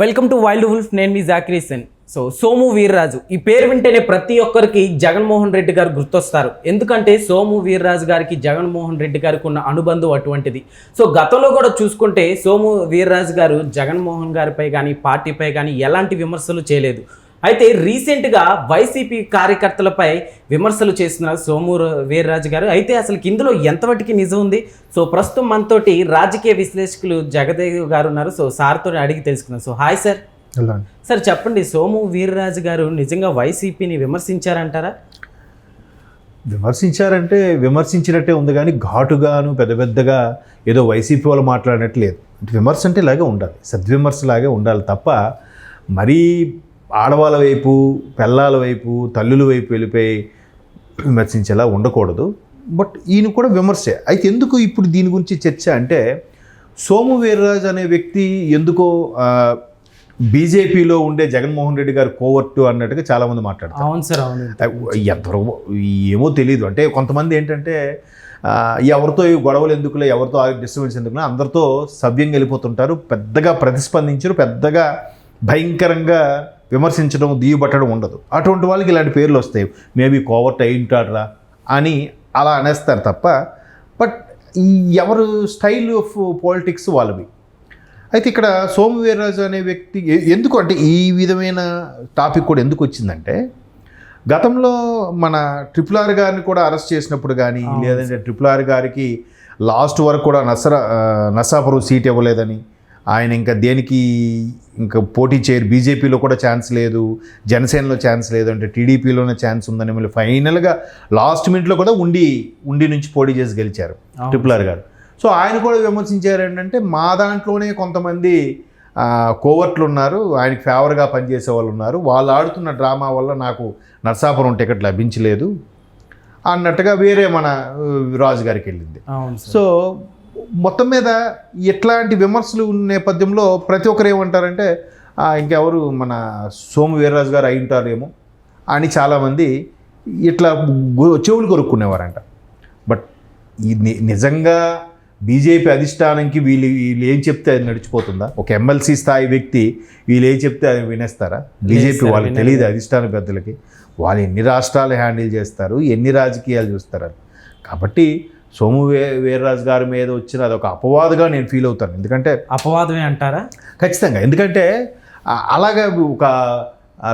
Welcome to wild wolf నేను మీ జాక్రీసన్ సో సోము వీర్రాజు. ఈ పేరు వింటేనే ప్రతి ఒక్కరికి జగన్మోహన్ రెడ్డి గారు గుర్తొస్తారు. ఎందుకంటే సోము వీర్రాజు గారికి జగన్మోహన్ రెడ్డి గారికి ఉన్న అనుబంధం అటువంటిది. సో గతంలో కూడా చూసుకుంటే సోము వీర్రాజు గారు జగన్మోహన్ గారిపై కానీ పార్టీపై కానీ ఎలాంటి విమర్శలు చేయలేదు. అయితే రీసెంట్గా వైసీపీ కార్యకర్తలపై విమర్శలు చేస్తున్నారు సోము వీర్రాజు గారు అయితే అసలు ఇందులో ఎంతవరకు నిజం ఉంది? సో ప్రస్తుతం మనతోటి రాజకీయ విశ్లేషకులు జగదేవ్ గారు ఉన్నారు. సో సార్తో అడిగి తెలుసుకుందాం. So hi sir. సార్ చెప్పండి సోము వీర్రాజు గారు నిజంగా వైసీపీని విమర్శించారంటారా? విమర్శించారంటే విమర్శించినట్టే ఉంది కానీ ఘాటుగాను పెద్ద పెద్దగా ఏదో వైసీపీ వాళ్ళు మాట్లాడినట్టు లేదు. విమర్శ అంటే ఇలాగే ఉండాలి. సద్విమర్శలాగే ఉండాలి తప్ప మరీ ఆడవాళ్ళ వైపు పెళ్ళాల వైపు తల్లుల వైపు వెళ్ళిపోయి విమర్శించేలా ఉండకూడదు. బట్ ఈయన కూడా విమర్శే. అయితే ఎందుకు ఇప్పుడు దీని గురించి చర్చ అంటే సోము వీర్రాజు అనే వ్యక్తి ఎందుకో బీజేపీలో ఉండే జగన్మోహన్ రెడ్డి గారు కోవర్టు అన్నట్టుగా చాలామంది మాట్లాడతారు. అవును సార్ అవును. ఎందరో ఏమో తెలియదు అంటే కొంతమంది ఏంటంటే ఎవరితో ఈ గొడవలు ఎందుకులే ఎవరితో డిస్టర్బెన్స్ ఎందుకులే అందరితో సవ్యంగా వెళ్ళిపోతుంటారు పెద్దగా ప్రతిస్పందించరు పెద్దగా భయంకరంగా విమర్శించడం దిగుబట్టడం ఉండదు. అటువంటి వాళ్ళకి ఇలాంటి పేర్లు వస్తాయి. మేబీ కోవర్ట్ అయి ఉంటాడరా అని అలా అనేస్తారు తప్ప బట్ ఈ ఎవరు స్టైల్ ఆఫ్ పాలిటిక్స్ వాళ్ళవి. అయితే ఇక్కడ సోము వీర్రాజు అనే వ్యక్తి ఎందుకు అంటే ఈ విధమైన టాపిక్ కూడా ఎందుకు వచ్చిందంటే గతంలో మన ట్రిపుల్ ఆర్ గారిని కూడా అరెస్ట్ చేసినప్పుడు కానీ లేదంటే ట్రిపుల్ ఆర్ గారికి లాస్ట్ వరకు కూడా నసరా నసాపురం సీట్ ఇవ్వలేదని ఆయన ఇంకా దేనికి ఇంకా పోటీ చేయరు? బీజేపీలో కూడా ఛాన్స్ లేదు జనసేనలో ఛాన్స్ లేదు అంటే టీడీపీలోనే ఛాన్స్ ఉందని మళ్ళీ ఫైనల్గా లాస్ట్ మినిట్లో కూడా ఉండి ఉండి నుంచి పోటీ చేసి గెలిచారు ట్రిపుల్ ఆర్ గారు. సో ఆయన కూడా విమర్శించారు ఏంటంటే మా దాంట్లోనే కొంతమంది కోవర్ట్లు ఉన్నారు ఆయనకి ఫేవర్గా పనిచేసే వాళ్ళు ఉన్నారు వాళ్ళు ఆడుతున్న డ్రామా వల్ల నాకు నర్సాపురం టికెట్ లభించలేదు అన్నట్టుగా వేరే మన రాజు గారికి వెళ్ళింది. సో మొత్తం మీద ఇట్లాంటి విమర్శలు ఉన్న నేపథ్యంలో ప్రతి ఒక్కరు ఏమంటారంటే "ఆ, ఇంకెవరు మన సోము వీర్రాజు గారు అయి ఉంటారేమో అని చాలామంది ఇట్లా చెవులు కొరుక్కునేవారంట బట్ ఈ నిజంగా బీజేపీ అధిష్టానంకి వీళ్ళు వీళ్ళు ఏం చెప్తే అది నడిచిపోతుందా ఒక ఎమ్మెల్సీ స్థాయి వ్యక్తి వీళ్ళు ఏం చెప్తే అది వినేస్తారా బీజేపీ వాళ్ళకి. తెలియదు అధిష్టాన పెద్దలకి వాళ్ళు ఎన్ని రాష్ట్రాలు హ్యాండిల్ చేస్తారు ఎన్ని రాజకీయాలు చూస్తారు. కాబట్టి సోము వే వీర్రాజు గారి మీద వచ్చిన అదొక అపవాదుగా నేను ఫీల్ అవుతాను. ఎందుకంటే అపవాదమే అంటారా? ఖచ్చితంగా. ఎందుకంటే అలాగా ఒక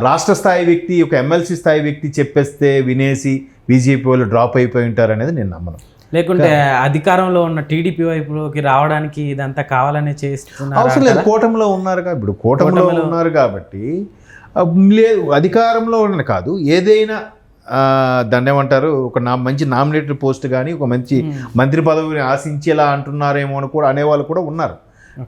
రాష్ట్ర స్థాయి వ్యక్తి ఒక ఎమ్మెల్సీ స్థాయి వ్యక్తి చెప్పేస్తే వినేసి బీజేపీ వాళ్ళు డ్రాప్ అయిపోయి ఉంటారు అనేది నేను నమ్మను. లేకుంటే అధికారంలో ఉన్న టీడీపీ వైపులోకి రావడానికి ఇదంతా కావాలనే చేస్తున్నారు అవసరం లేదు. కూటమిలో ఉన్నారుగా ఇప్పుడు కూటమిలో ఉన్నారు కాబట్టి లేదు. అధికారంలో ఉన్న కాదు. ఏదైనా దాన్ని ఏమంటారు? ఒక నా మంచి నామినేటెడ్ పోస్ట్ కానీ ఒక మంచి మంత్రి పదవిని ఆశించేలా అంటున్నారేమో అని కూడా అనేవాళ్ళు కూడా ఉన్నారు.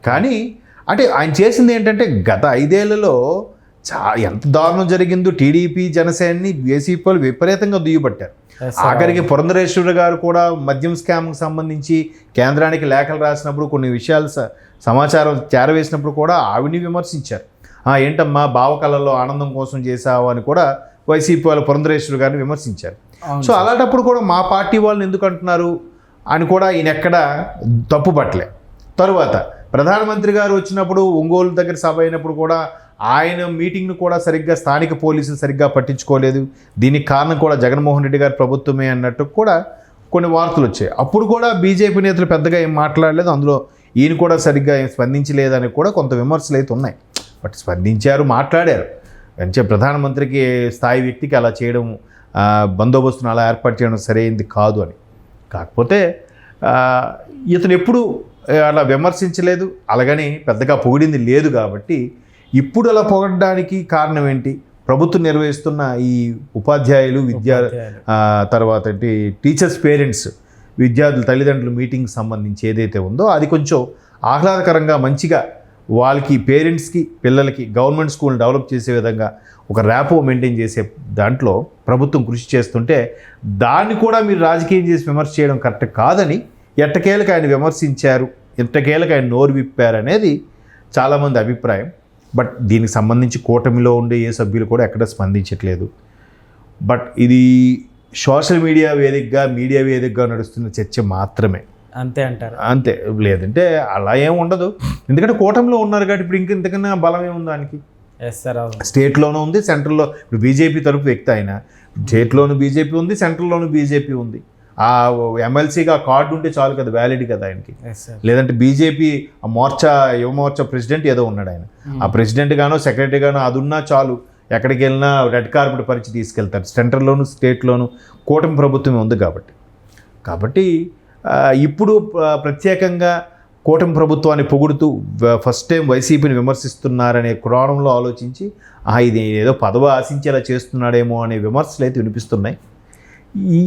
కానీ అంటే ఆయన చేసింది ఏంటంటే గత ఐదేళ్ళలో చా ఎంత దారుణం జరిగిందో టీడీపీ జనసేనని వైసీపీ వాళ్ళు విపరీతంగా దుయ్యబట్టారు. ఆఖరికి పురంధరేశ్వరుడు గారు కూడా మద్యం స్కామ్కి సంబంధించి కేంద్రానికి లేఖలు రాసినప్పుడు కొన్ని విషయాలు స- సమాచారం చేరవేసినప్పుడు కూడా ఆవిని విమర్శించారు. "ఆ, ఏంటమ్మా బావ కళల్లో ఆనందం కోసం చేసావు అని కూడా వైసీపీ వాళ్ళు పురంధరేశ్వరుడు గారిని విమర్శించారు. సో అలాంటప్పుడు కూడా మా పార్టీ వాళ్ళని ఎందుకు అంటున్నారు అని కూడా ఈయన ఎక్కడ తప్పు పట్టలే. తరువాత ప్రధానమంత్రి గారు వచ్చినప్పుడు ఒంగోలు దగ్గర సభ అయినప్పుడు కూడా ఆయన మీటింగ్ను కూడా సరిగ్గా స్థానిక పోలీసులు సరిగ్గా పట్టించుకోలేదు. దీనికి కారణం కూడా జగన్మోహన్ రెడ్డి గారి ప్రభుత్వమే అన్నట్టు కూడా కొన్ని వార్తలు వచ్చాయి. అప్పుడు కూడా బీజేపీ నేతలు పెద్దగా ఏం మాట్లాడలేదు. అందులో ఈయన కూడా సరిగ్గా ఏం స్పందించలేదని కూడా కొంత విమర్శలు అయితే ఉన్నాయి. బట్ స్పందించారు మాట్లాడారు. అంటే ప్రధానమంత్రికి స్థాయి వ్యక్తికి అలా చేయడం బందోబస్తును అలా ఏర్పాటు చేయడం సరైంది కాదు అని. కాకపోతే ఇతను ఎప్పుడు అలా విమర్శించలేదు. అలాగని పెద్దగా పొగిడింది లేదు కాబట్టి ఇప్పుడు అలా పొగడడానికి కారణం ఏంటి? ప్రభుత్వం నిర్వహిస్తున్న ఈ ఉపాధ్యాయులు విద్యా తర్వాత టీచర్స్ పేరెంట్స్ విద్యార్థుల తల్లిదండ్రుల మీటింగ్ సంబంధించి ఏదైతే ఉందో అది కొంచెం ఆహ్లాదకరంగా మంచిగా వాళ్ళకి పేరెంట్స్కి పిల్లలకి గవర్నమెంట్ స్కూల్ డెవలప్ చేసే విధంగా ఒక ర్యాపో మెయింటైన్ చేసే దాంట్లో ప్రభుత్వం కృషి చేస్తుంటే దాన్ని కూడా మీరు రాజకీయం చేసి విమర్శ చేయడం కరెక్ట్ కాదని ఎట్టకేలకు ఆయన విమర్శించారు ఎట్టకేలకు ఆయన నోరు విప్పారు అనేది చాలామంది అభిప్రాయం. బట్ దీనికి సంబంధించి కూటమిలో ఉండే ఏ సభ్యులు కూడా ఎక్కడ స్పందించట్లేదు. బట్ ఇది సోషల్ మీడియా వేదికగా మీడియా వేదికగా నడుస్తున్న చర్చ మాత్రమే. అంతే అంటారు. అంతే. లేదంటే అలా ఏం ఉండదు. ఎందుకంటే కూటమిలో ఉన్నారు కాబట్టి ఇప్పుడు ఇంక ఇంతకన్నా బలం ఏముంది దానికి? ఎస్ సార్ అవును. స్టేట్లోనూ ఉంది సెంట్రల్లో ఇప్పుడు బీజేపీ తరపు వ్యక్తి ఆయన స్టేట్లోను బీజేపీ ఉంది సెంట్రల్లోను బీజేపీ ఉంది. ఆ ఎమ్మెల్సీగా కార్డు ఉంటే చాలు కదా వ్యాలిడ్ కదా ఆయనకి. లేదంటే బీజేపీ ఆ మోర్చా యువ మోర్చా ప్రెసిడెంట్ ఏదో ఉన్నాడు ఆయన. ఆ ప్రెసిడెంట్ గానో సెక్రటరీ గానో అది ఉన్నా చాలు. ఎక్కడికి వెళ్ళినా రెడ్ కార్పెట్ పరిచి తీసుకెళ్తారు. సెంట్రల్లోను స్టేట్లోను కూటమి ప్రభుత్వం ఉంది కాబట్టి. కాబట్టి ఇప్పుడు ప్ర- ప్రత్యేకంగా కూటమి ప్రభుత్వాన్ని పొగుడుతూ ఫస్ట్ టైం వైసీపీని విమర్శిస్తున్నారనే కోణంలో ఆలోచించి ఆ, ఇది ఏదో పదవి ఆశించేలా చేస్తున్నాడేమో అనే విమర్శలు అయితే వినిపిస్తున్నాయి.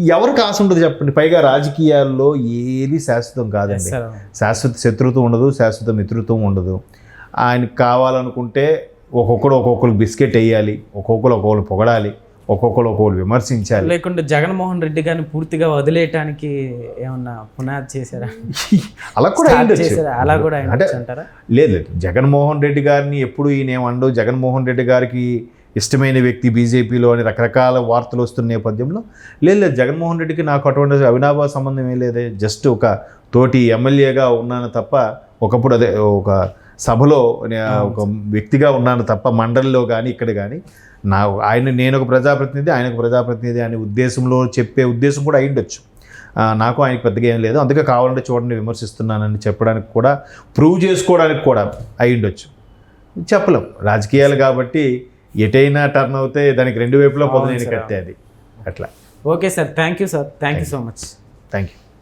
ఎవరికి ఆశ ఉండదు చెప్పండి. పైగా రాజకీయాల్లో ఏది శాశ్వతం కాదండి. శాశ్వత శత్రుత్వం ఉండదు శాశ్వత మిత్రుత్వం ఉండదు. ఆయనకు కావాలనుకుంటే ఒక్కొక్కరు బిస్కెట్ వేయాలి ఒక్కొక్కరు ఒక్కొక్కరు పొగడాలి. ఒక్కొక్కరు ఒక్కొక్కరు విమర్శించాలి. లేకుంటే జగన్మోహన్ రెడ్డి గారిని పూర్తిగా వదిలేయటానికి ఏమన్నా పునాది చేశారా? అలా కూడా అలా కూడా అంటే అంటారా? లేదు లేదు. జగన్మోహన్ రెడ్డి గారిని ఎప్పుడు ఈయన ఏమండు జగన్మోహన్ రెడ్డి గారికి ఇష్టమైన వ్యక్తి బీజేపీలో అని రకరకాల వార్తలు వస్తున్న నేపథ్యంలో లేదు లేదు. జగన్మోహన్ రెడ్డికి నాకు అటువంటి అవినాభావ సంబంధం ఏం లేదే. జస్ట్ ఒక తోటి ఎమ్మెల్యేగా ఉన్నాను తప్ప ఒకప్పుడు అదే ఒక సభలో ఒక వ్యక్తిగా ఉన్నాను తప్ప మండలిలో కానీ ఇక్కడ కానీ నా ఆయన నేను ఒక ప్రజాప్రతినిధి ఆయన ఒక ప్రజాప్రతినిధి అనే ఉద్దేశంలో చెప్పే ఉద్దేశం కూడా అయ్యుండొచ్చు. నాకు ఆయనకి పెద్దగా ఏం లేదు. అందుకే కావాలంటే చూడండి విమర్శిస్తున్నానని చెప్పడానికి కూడా ప్రూవ్ చేసుకోవడానికి కూడా అయ్యుండొచ్చు. చెప్పలేం. రాజకీయాలు కాబట్టి ఎటైనా టర్న్ అవుతే దానికి రెండు వైపులా పొందని. కట్టే అది అట్లా. Okay sir. Thank you sir thank you so much. Thank you